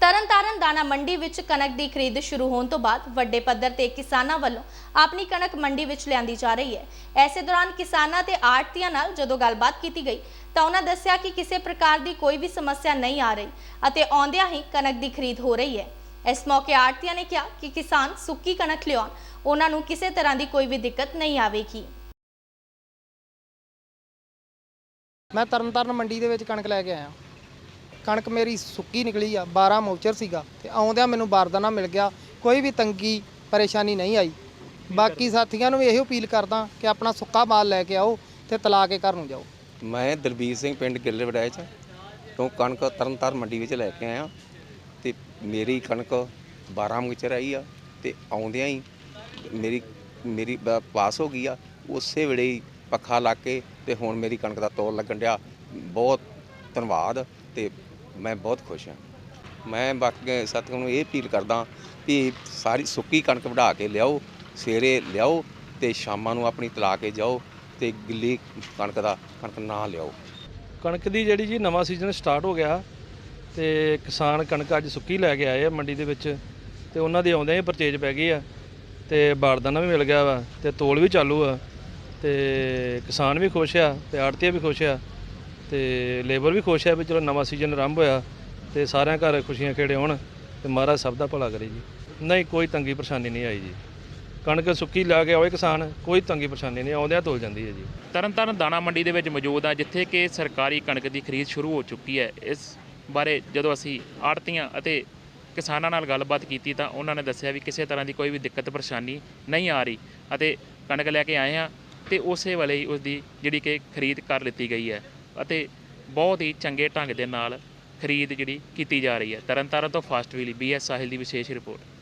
ਤਰਨਤਾਰਨ ਦਾਣਾ ਮੰਡੀ ਵਿੱਚ ਕਣਕ ਦੀ ਖਰੀਦ ਸ਼ੁਰੂ ਹੋਣ ਤੋਂ ਬਾਅਦ ਵੱਡੇ ਪੱਧਰ ਤੇ ਕਿਸਾਨਾਂ ਵੱਲੋਂ ਆਪਣੀ ਕਣਕ ਮੰਡੀ ਵਿੱਚ ਲਿਆਂਦੀ ਜਾ ਰਹੀ ਹੈ। ਐਸੇ ਦੌਰਾਨ ਕਿਸਾਨਾਂ ਤੇ ਆੜਤੀਆਂ ਨਾਲ ਜਦੋਂ ਗੱਲਬਾਤ ਕੀਤੀ ਗਈ ਤਾਂ ਉਹਨਾਂ ਦੱਸਿਆ ਕਿ ਕਿਸੇ ਪ੍ਰਕਾਰ ਦੀ ਕੋਈ ਵੀ ਸਮੱਸਿਆ ਨਹੀਂ ਆ ਰਹੀ ਅਤੇ ਆਉਂਦਿਆਂ ਹੀ ਕਣਕ ਦੀ ਖਰੀਦ ਹੋ ਰਹੀ ਹੈ। ਇਸ ਮੌਕੇ ਆੜਤੀਆਂ ਨੇ ਕਿਹਾ ਕਿ ਕਿਸਾਨ ਸੁੱਕੀ ਕਣਕ ਲਿਆਉਣ, ਉਹਨਾਂ ਨੂੰ ਕਿਸੇ ਤਰ੍ਹਾਂ ਦੀ ਕੋਈ ਵੀ ਦਿੱਕਤ ਨਹੀਂ ਆਵੇਗੀ। ਮੈਂ ਤਰਨਤਾਰਨ ਮੰਡੀ ਦੇ ਵਿੱਚ ਕਣਕ ਲੈ ਕੇ ਆਇਆ। ਕਣਕ ਮੇਰੀ ਸੁੱਕੀ ਨਿਕਲੀ ਆ 12 ਮੋਚਰ ਸੀਗਾ ਤੇ ਆਉਂਦਿਆਂ ਮੈਨੂੰ ਬਾਰਦਾਨਾ ਮਿਲ ਗਿਆ, ਕੋਈ ਵੀ ਤੰਗੀ ਪਰੇਸ਼ਾਨੀ ਨਹੀਂ ਆਈ। ਬਾਕੀ ਸਾਥੀਆਂ ਨੂੰ ਵੀ ਇਹੋ ਅਪੀਲ ਕਰਦਾ ਕਿ ਆਪਣਾ ਸੁੱਕਾ ਮਾਲ ਲੈ ਕੇ ਆਓ ਤੇ ਤਲਾ ਕੇ ਘਰ ਨੂੰ ਜਾਓ। ਮੈਂ ਦਲਬੀਰ ਸਿੰਘ ਪਿੰਡ ਗਿੱਲੇ ਵੜਾਇਚ ਤੋਂ ਕਣਕ ਤਰਨਤਾਰਨ ਮੰਡੀ ਵਿੱਚ ਲੈ ਕੇ ਆਇਆ। ਤੇ ਮੇਰੀ ਕਣਕ 12 ਮੁਚਰ ਆਈ ਆ ਤੇ ਆਉਂਦਿਆਂ ਹੀ ਮੇਰੀ ਮੇਰੀ ਪਾਸ ਹੋ ਗਈ ਆ। ਉਸੇ ਵੇਲੇ ਹੀ ਪੱਖਾ ਲਾ ਕੇ ਤੇ ਹੁਣ ਮੇਰੀ ਕਣਕ ਦਾ ਤੋਲ ਲੱਗਣ ਡਿਆ। ਬਹੁਤ ਧੰਨਵਾਦ ਤੇ ਮੈਂ ਬਹੁਤ ਖੁਸ਼ ਹਾਂ। ਮੈਂ ਬਾਕੀ ਸਾਥੀਆਂ ਨੂੰ ਇਹ ਅਪੀਲ ਕਰਦਾ ਵੀ ਸਾਰੀ ਸੁੱਕੀ ਕਣਕ ਵਢਾ ਕੇ ਲਿਆਓ, ਸਵੇਰੇ ਲਿਆਓ ਤੇ ਸ਼ਾਮਾਂ ਨੂੰ ਆਪਣੀ ਤਲਾ ਕੇ ਜਾਓ ਤੇ ਗਿੱਲੀ ਕਣਕ ਦਾ, ਕਣਕ ਨਾ ਲਿਆਓ। ਕਣਕ ਦੀ ਜਿਹੜੀ ਜੀ ਨਵਾਂ ਸੀਜ਼ਨ ਸਟਾਰਟ ਹੋ ਗਿਆ ਤੇ ਕਿਸਾਨ ਕਣਕ ਅੱਜ ਸੁੱਕੀ ਲੈ ਕੇ ਆਏ ਆ ਮੰਡੀ ਦੇ ਵਿੱਚ ਤੇ ਉਹਨਾਂ ਦੇ ਆਉਂਦਿਆਂ ਹੀ ਪਰਚੇਜ ਪੈ ਗਈ ਆ ਤੇ ਬਾਰਦਾਨਾ ਵੀ ਮਿਲ ਗਿਆ ਵਾ ਤੇ ਤੋਲ ਵੀ ਚਾਲੂ ਆ ਤੇ ਕਿਸਾਨ ਵੀ ਖੁਸ਼ ਆ ਤੇ ਆੜਤੀਆ ਵੀ ਖੁਸ਼ ਆ ਤੇ ਲੇਬਰ ਵੀ ਖੁਸ਼ ਹੈ ਵੀ ਚਲੋ ਨਵਾਂ ਸੀਜ਼ਨ ਆਰੰਭ ਹੋਇਆ ਤੇ ਸਾਰਿਆਂ ਘਰ ਖੁਸ਼ੀਆਂ ਖੇੜੇ ਹੋਣ ਤੇ ਮਹਾਰਾਜ ਸਭ ਦਾ ਭਲਾ ਕਰੇ ਜੀ। ਨਹੀਂ, ਕੋਈ ਤੰਗੀ ਪਰੇਸ਼ਾਨੀ ਨਹੀਂ ਆਈ ਜੀ। ਕਣਕ ਸੁੱਕੀ ਲਾ ਕੇ ਆਵੇ ਕਿਸਾਨ, ਕੋਈ ਤੰਗੀ ਪਰੇਸ਼ਾਨੀ ਨਹੀਂ, ਆਉਂਦਿਆਂ ਤੋਲ ਜਾਂਦੀ ਹੈ ਜੀ। ਤਰਨਤਾਰਨ ਦਾਣਾ ਮੰਡੀ ਦੇ ਵਿੱਚ ਮੌਜੂਦ ਆ, ਜਿੱਥੇ ਕਿ ਸਰਕਾਰੀ ਕਣਕ ਦੀ ਖਰੀਦ ਸ਼ੁਰੂ ਹੋ ਚੁੱਕੀ ਹੈ। ਇਸ ਬਾਰੇ ਜਦੋਂ ਅਸੀਂ ਆੜਤੀਆਂ ਅਤੇ ਕਿਸਾਨਾਂ ਨਾਲ ਗੱਲਬਾਤ ਕੀਤੀ ਤਾਂ ਉਹਨਾਂ ਨੇ ਦੱਸਿਆ ਵੀ ਕਿਸੇ ਤਰ੍ਹਾਂ ਦੀ ਕੋਈ ਵੀ ਦਿੱਕਤ, ਪਰੇਸ਼ਾਨੀ ਨਹੀਂ ਆ ਰਹੀ ਅਤੇ ਕਣਕ ਲੈ ਕੇ ਆਏ ਆ ਤੇ ਉਸੇ ਵੇਲੇ ਹੀ ਉਸ ਦੀ ਜਿਹੜੀ ਕਿ ਖਰੀਦ ਕਰ ਲਿੱਤੀ ਗਈ ਹੈ। ਅਤੇ ਬਹੁਤ ਹੀ ਚੰਗੇ ਢੰਗ ਦੇ ਨਾਲ ਖਰੀਦ ਜਿਹੜੀ ਕੀਤੀ ਜਾ ਰਹੀ ਹੈ। ਤਰਨਤਾਰਨ ਤੋਂ ਫਾਸਟ ਵੀਲੀ ਬੀਐਸ ਸਾਹਿਲ ਦੀ ਵਿਸ਼ੇਸ਼ ਰਿਪੋਰਟ।